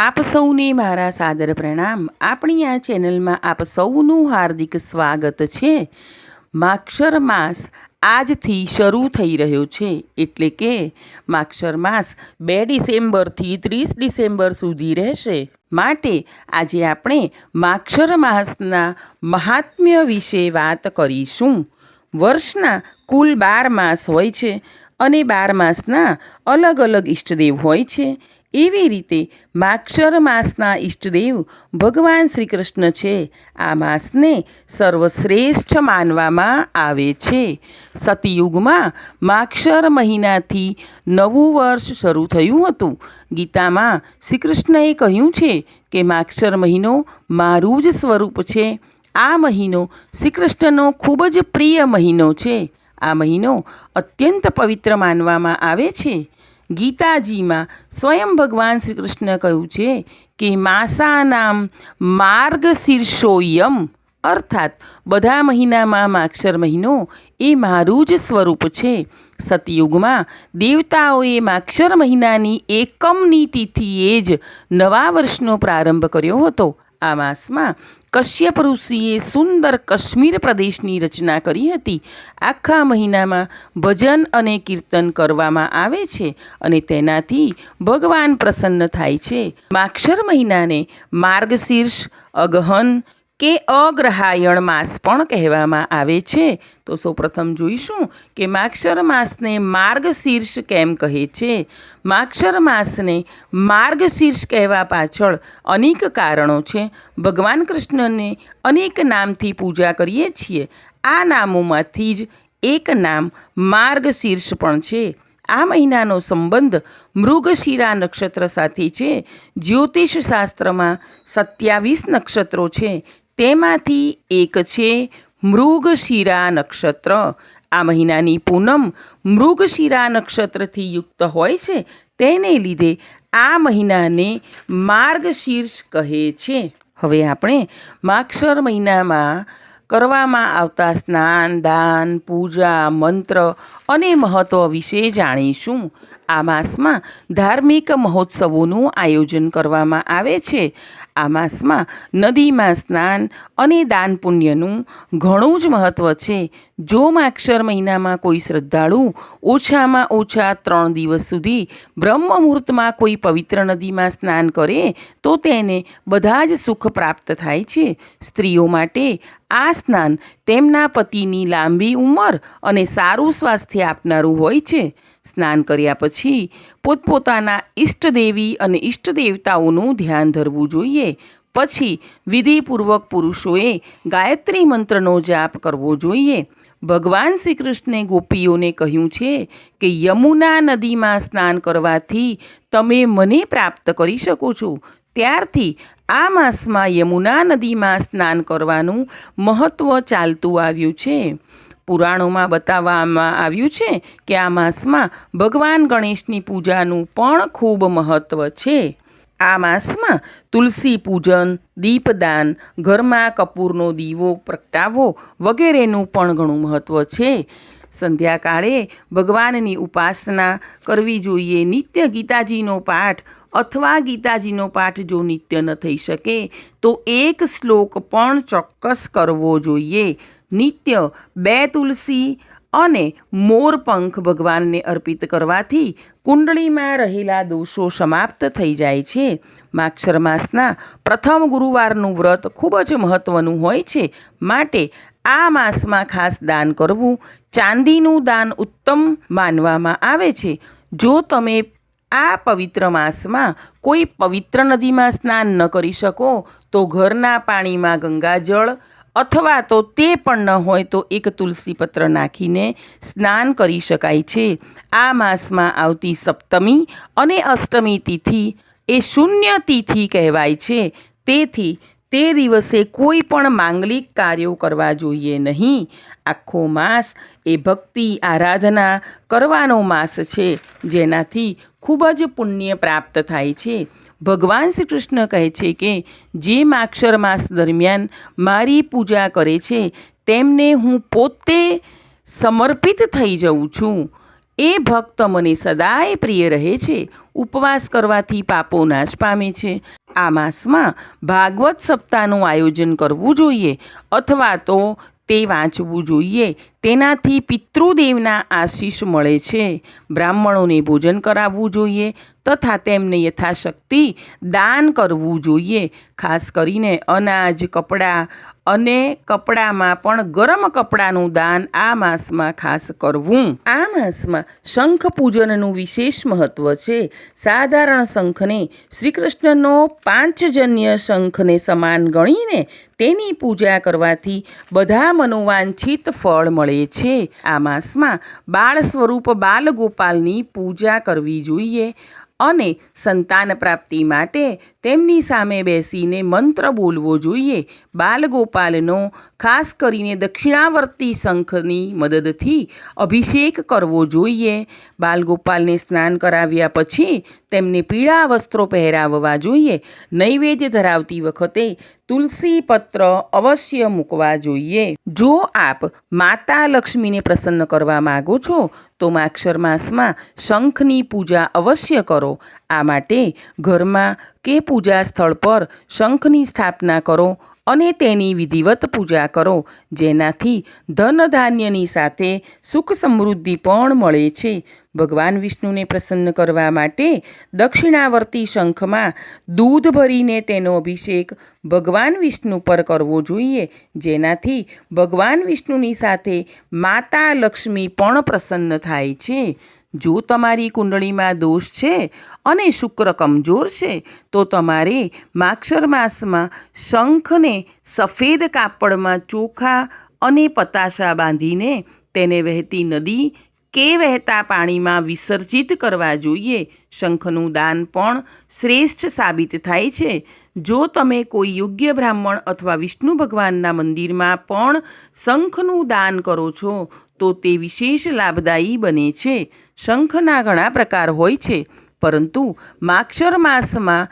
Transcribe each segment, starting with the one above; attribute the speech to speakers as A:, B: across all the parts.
A: આપ સૌને મારા સાદર પ્રણામ. આપણી આ ચેનલમાં આપ સૌનું હાર્દિક સ્વાગત છે. માક્ષર માસ આજથી શરૂ થઈ રહ્યો છે. એટલે કે માક્ષર માસ બે ડિસેમ્બરથી ત્રીસ ડિસેમ્બર સુધી રહેશે. માટે આજે આપણે માક્ષર માસના મહાત્મ્ય વિશે વાત કરીશું. વર્ષના કુલ બાર માસ હોય છે અને બાર માસના અલગ અલગ ઈષ્ટદેવ હોય છે. એવી રીતે માક્ષર માસના ઈષ્ટદેવ ભગવાન શ્રી કૃષ્ણ છે. આ માસને સર્વશ્રેષ્ઠ માનવામાં આવે છે. સતયુગમાં માક્ષર મહિનાથી નવું વર્ષ શરૂ થયું હતું. ગીતામાં શ્રી કૃષ્ણએ કહ્યું છે કે માક્ષર મહિનો મારું જ સ્વરૂપ છે. આ મહિનો શ્રી કૃષ્ણનો ખૂબ જ પ્રિય મહિનો છે. આ મહિનો અત્યંત પવિત્ર માનવામાં આવે છે. ગીતાજીમાં સ્વયં ભગવાન શ્રી કૃષ્ણ કહ્યું છે કે માસાનામ માર્ગ શીર્ષોયમ અર્થાત બધા મહિનામાં માક્ષર મહિનો એ મારું જ સ્વરૂપ છે. સતયુગમાં દેવતાઓએ માક્ષર મહિનાની એકમની તિથિએ જ નવા વર્ષનો પ્રારંભ કર્યો હતો. આ માસમાં કશ્યપ ઋષિએ સુંદર કાશ્મીર પ્રદેશની રચના કરી હતી. આખા મહિનામાં ભજન અને કીર્તન કરવામાં આવે છે અને તેનાથી ભગવાન પ્રસન્ન થાય છે. માક્ષર મહિનાને માર્ગશીર્ષ અગહન કે અગ્રહાયણ માસ પણ કહેવામાં આવે છે. તો સૌપ્રથમ જોઈશું કે માક્ષર માસને માર્ગશીર્ષ કેમ કહે છે. માક્ષર માસને માર્ગશીર્ષ કહેવા પાછળ અનેક કારણો છે. ભગવાન કૃષ્ણને અનેક નામથી પૂજા કરીએ છીએ. આ નામોમાંથી જ એક નામ માર્ગશીર્ષ પણ છે. આ મહિનાનો સંબંધ મૃગશિરા નક્ષત્ર સાથે છે. જ્યોતિષ શાસ્ત્રમાં સત્યાવીસ નક્ષત્રો છે. તેમાંથી એક છે મૃગશિરા નક્ષત્ર. આ મહિનાની પૂનમ મૃગશિરા નક્ષત્રથી યુક્ત હોય છે. તેને લીધે આ મહિનાને માર્ગશીર્ષ કહે છે. હવે આપણે માક્ષર મહિનામાં કરવામાં આવતા સ્નાન, દાન, પૂજા, મંત્ર અને મહત્ત્વ વિશે જાણીશું. આ માસમાં ધાર્મિક મહોત્સવોનું આયોજન કરવામાં આવે છે. આ માસમાં નદીમાં સ્નાન અને દાન પુણ્યનું ઘણું જ મહત્ત્વ છે. જો માક્ષર મહિનામાં કોઈ શ્રદ્ધાળુ ઓછામાં ઓછા ત્રણ દિવસ સુધી બ્રહ્મ મુહૂર્તમાં કોઈ પવિત્ર નદીમાં સ્નાન કરે, તો તેને બધા જ સુખ પ્રાપ્ત થાય છે. સ્ત્રીઓ માટે આ સ્નાન તેમના પતિની લાંબી ઉંમર અને સારું સ્વાસ્થ્ય આપનારું હોય છે. સ્નાન કર્યા પછી પોતપોતાના ઈષ્ટદેવી અને ઈષ્ટદેવતાઓનું ધ્યાન ધરવું જોઈએ. પછી વિધિપૂર્વક પુરુષોએ ગાયત્રી મંત્રનો જાપ કરવો જોઈએ. ભગવાન શ્રી કૃષ્ણે ગોપીઓને કહ્યું છે કે, યમુના નદીમાં સ્નાન કરવાથી તમે મને પ્રાપ્ત કરી શકો છો. ત્યારથી આ માસમાં યમુના નદીમાં સ્નાન કરવાનું મહત્ત્વ ચાલતું આવ્યું છે. પુરાણોમાં બતાવવામાં આવ્યું છે કે આ માસમાં ભગવાન ગણેશની પૂજાનું પણ ખૂબ મહત્ત્વ છે. આ માસમાં તુલસી પૂજન, દીપદાન, ઘરમાં કપૂરનો દીવો પ્રગટાવવો વગેરેનું પણ ઘણું મહત્ત્વ છે. સંધ્યાકાળે ભગવાનની ઉપાસના કરવી જોઈએ. નિત્ય ગીતાજીનો પાઠ અથવા ગીતાજીનો પાઠ જો નિત્ય ન થઈ શકે, તો એક શ્લોક પણ ચોક્કસ કરવો જોઈએ. નિત્ય બે તુલસી અને મોરપંખ ભગવાનને અર્પિત કરવાથી કુંડળીમાં રહેલા દોષો સમાપ્ત થઈ જાય છે. માક્ષર માસના પ્રથમ ગુરુવારનું વ્રત ખૂબ જ મહત્ત્વનું હોય છે. માટે આ માસમાં ખાસ દાન કરવું ચાંદીનું દાન ઉત્તમ માનવામાં આવે છે. જો તમે આ પવિત્ર માસમાં કોઈ પવિત્ર નદીમાં સ્નાન ન કરી શકો, તો ઘરના પાણીમાં ગંગાજળ અથવા તો તે પણ ન હોય તો એક તુલસી પત્ર નાખીને સ્નાન કરી શકાય છે. આ માસમાં આવતી સપ્તમી અને અષ્ટમી તિથિ એ શૂન્ય તિથિ કહેવાય છે. તેથી તે દિવસે કોઈ પણ માંગલિક કાર્યો કરવા જોઈએ નહીં. આખો માસ એ ભક્તિ આરાધના કરવાનો માસ છે, જેનાથી ખૂબ જ પુણ્ય પ્રાપ્ત થાય છે. ભગવાન શ્રી કૃષ્ણ કહે છે કે જે માક્ષર માસ દરમિયાન મારી પૂજા કરે છે, તેમને હું પોતે સમર્પિત થઈ જઉં છું. એ ભક્ત મને સદાય પ્રિય રહે છે. ઉપવાસ કરવાથી પાપો નાશ પામે છે. આ માસમાં ભાગવત સપ્તાહનું આયોજન કરવું જોઈએ અથવા તો તે વાંચવું જોઈએ. તેનાથી પિતૃદેવના આશીષ મળે છે. બ્રાહ્મણોને ભોજન કરાવવું જોઈએ તથા તેમને યથાશક્તિ દાન કરવું જોઈએ. ખાસ કરીને અનાજ, કપડાં અને કપડામાં પણ ગરમ કપડાનું દાન આ માસમાં ખાસ કરવું. આ માસમાં શંખ પૂજનનું વિશેષ મહત્વ છે. સાધારણ શંખને શ્રી કૃષ્ણનો પાંચજન્ય શંખને સમાન ગણીને તેની પૂજા કરવાથી બધા મનોવાંછિત ફળ મળે છે. આ માસમાં બાળ સ્વરૂપ બાલગોપાલની પૂજા કરવી જોઈએ અને સંતાન પ્રાપ્તિ માટે તેમની સામે બેસીને મંત્ર બોલવો જોઈએ. બાલગોપાલનો, ખાસ કરીને દક્ષિણાવર્તી શંખની મદદથી અભિષેક કરવો જોઈએ. બાલગોપાલને સ્નાન કરાવ્યા પછી તેમને પીળા વસ્ત્રો પહેરાવવા જોઈએ. નૈવેદ્ય ધરાવતી વખતે તુલસી પત્ર અવશ્ય મૂકવા જોઈએ. જો આપ માતા લક્ષ્મીને પ્રસન્ન કરવા માગો છો, તો માક્ષર માસમાં શંખની પૂજા અવશ્ય કરો. આ માટે ઘરમાં કે પૂજા સ્થળ પર શંખની સ્થાપના કરો અને તેની વિધિવત પૂજા કરો, જેનાથી ધન ધાન્યની સાથે સુખ સમૃદ્ધિ પણ મળે છે. ભગવાન વિષ્ણુને પ્રસન્ન કરવા માટે દક્ષિણાવર્તી શંખમાં દૂધ ભરીને તેનો અભિષેક ભગવાન વિષ્ણુ પર કરવો જોઈએ. જેનાથી ભગવાન વિષ્ણુની સાથે માતા લક્ષ્મી પણ પ્રસન્ન થાય છે. જો તમારી કુંડળીમાં દોષ છે અને શુક્ર કમજોર છે, તો તમારે માક્ષર માસમાં શંખને સફેદ કાપડમાં ચોખા અને પતાશા બાંધીને તેને વહેતી નદી કે વહેતા પાણીમાં વિસર્જિત કરવા જોઈએ? શંખનું દાન પણ શ્રેષ્ઠ સાબિત થાય છે. જો તમે કોઈ યોગ્ય બ્રાહ્મણ અથવા વિષ્ણુ ભગવાનના મંદિરમાં પણ શંખનું દાન કરો છો, તો તે વિશેષ લાભદાયી બને છે. શંખના ઘણા પ્રકાર હોય છે, પરંતુ માક્ષર માસમાં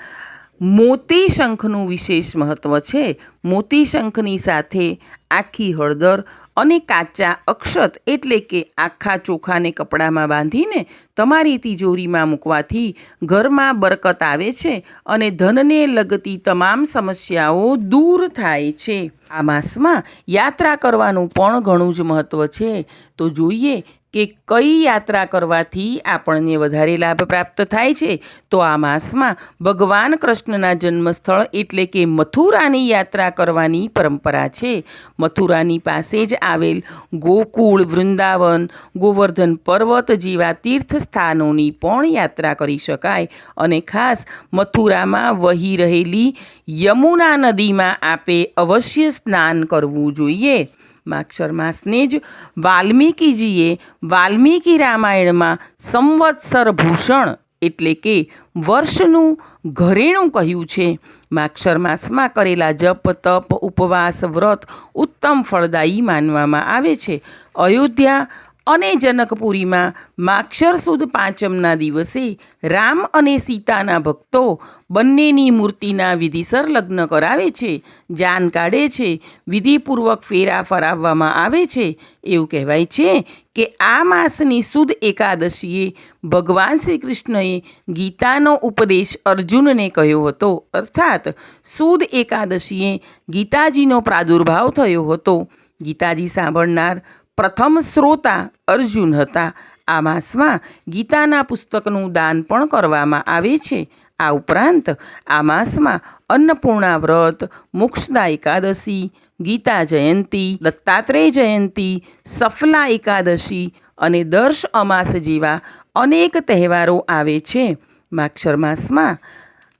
A: મોતી શંખનું વિશેષ મહત્ત્વ છે. મોતી શંખની સાથે આખી હળદર અને કાચા અક્ષત એટલે કે આખા ચોખાને કપડામાં બાંધીને તમારી તિજોરીમાં મૂકવાથી ઘરમાં બરકત આવે છે અને ધનને લગતી તમામ સમસ્યાઓ દૂર થાય છે. આ માસમાં યાત્રા કરવાનું પણ ઘણું જ મહત્ત્વ છે. તો જોઈએ કે કઈ યાત્રા કરવાથી આપણને વધારે લાભ પ્રાપ્ત થાય છે? તો આ માસમાં ભગવાન કૃષ્ણના જન્મસ્થળ એટલે કે મથુરાની યાત્રા કરવાની પરંપરા છે. મથુરાની પાસે જ આવેલ ગોકુળ, વૃંદાવન, ગોવર્ધન પર્વત જેવા તીર્થ સ્થાનોની પણ યાત્રા કરી શકાય અને ખાસ મથુરામાં વહી રહેલી યમુના નદીમાં આપે અવશ્ય સ્નાન કરવું જોઈએ. માક્ષર માસને જ વાલ્મીકીજીએ વાલ્મીકી રામાયણમાં સંવત્સર ભૂષણ એટલે કે વર્ષનું ઘરેણું કહ્યું છે. માક્ષર માસમાં કરેલા જપ, તપ, ઉપવાસ, વ્રત ઉત્તમ ફળદાયી માનવામાં આવે છે. અયોધ્યા અને જનકપુરીમાં માક્ષર સુદ પાંચમના દિવસે રામ અને સીતાના ભક્તો બંનેની મૂર્તિના વિધિસર લગ્ન કરાવે છે, જાન કાઢે છે, વિધિપૂર્વક ફેરા ફરાવવામાં આવે છે. એવું કહેવાય છે કે આ માસની સુદ એકાદશીએ ભગવાન શ્રી કૃષ્ણએ ગીતાનો ઉપદેશ અર્જુનને કહ્યો હતો. અર્થાત, સુદ એકાદશીએ ગીતાજીનો પ્રાદુર્ભાવ થયો હતો. ગીતાજી સાંભળનાર પ્રથમ શ્રોતા અર્જુન હતા. આ માસમાં ગીતાના પુસ્તકનું દાન પણ કરવામાં આવે છે. આ ઉપરાંત આ માસમાં અન્નપૂર્ણા વ્રત, મોક્ષદા એકાદશી, ગીતા જયંતી, દત્તાત્રેય જયંતી, સફલા એકાદશી અને દર્શ અમાસ જેવા અનેક તહેવારો આવે છે. માક્ષર માસમાં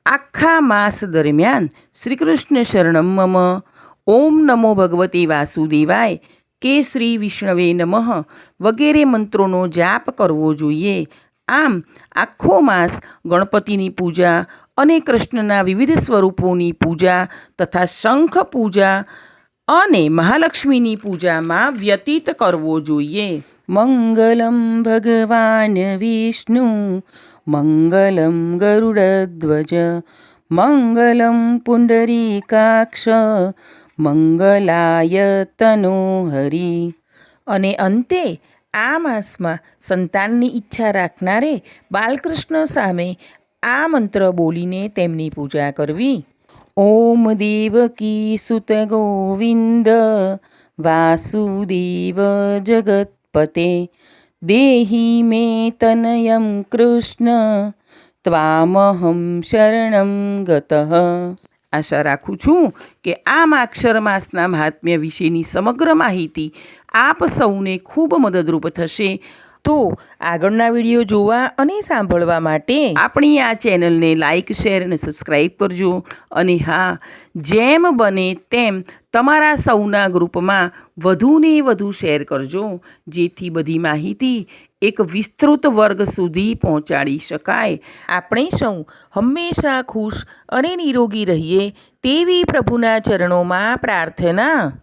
A: આખા માસ દરમિયાન શ્રી કૃષ્ણ શરણમ મમ. ઓમ નમો ભગવતે વાસુદેવાય. કે શ્રી વિષ્ણવે નમઃ. વગેરે મંત્રોનો જાપ કરવો જોઈએ. આમ, આખો માસ ગણપતિની પૂજા અને કૃષ્ણના વિવિધ સ્વરૂપોની પૂજા તથા શંખ પૂજા અને મહાલક્ષ્મીની પૂજામાં વ્યતીત કરવો જોઈએ. મંગલમ ભગવાન વિષ્ણુ, મંગલમ ગરુડધ્વજ, મંગલમ પુંડરીકાક્ષ મંગલાય તનુ હરિ. અને અંતે આ માસમાં સંતાનની ઈચ્છા રાખનારે બાલકૃષ્ણ સામે આ મંત્ર બોલીને તેમની પૂજા કરવી. ઓમ દેવકી સુત ગોવિંદ વાસુદેવ જગતપતે. દેહી મે તનયમ કૃષ્ણ ત્વામહમ શરણમ ગતઃ. આશા રાખું છું કે આ માક્ષર માસના મહાત્મ્ય વિશેની સમગ્ર માહિતી આપ સૌને ખૂબ મદદરૂપ થશે. તો આગળના વીડિયો જોવા અને સાંભળવા માટે આપણી આ ચેનલને લાઇક શેર અને સબસ્ક્રાઈબ કરજો. અને હા, જેમ બને તેમ તમારા સૌના ગ્રુપમાં વધુને વધુ શેર કરજો. જેથી બધી માહિતી એક વિસ્તૃત વર્ગ સુધી પહોંચાડી શકાય. આપણે સૌ હંમેશા ખુશ અને નિરોગી રહીએ તેવી પ્રભુના ચરણોમાં પ્રાર્થના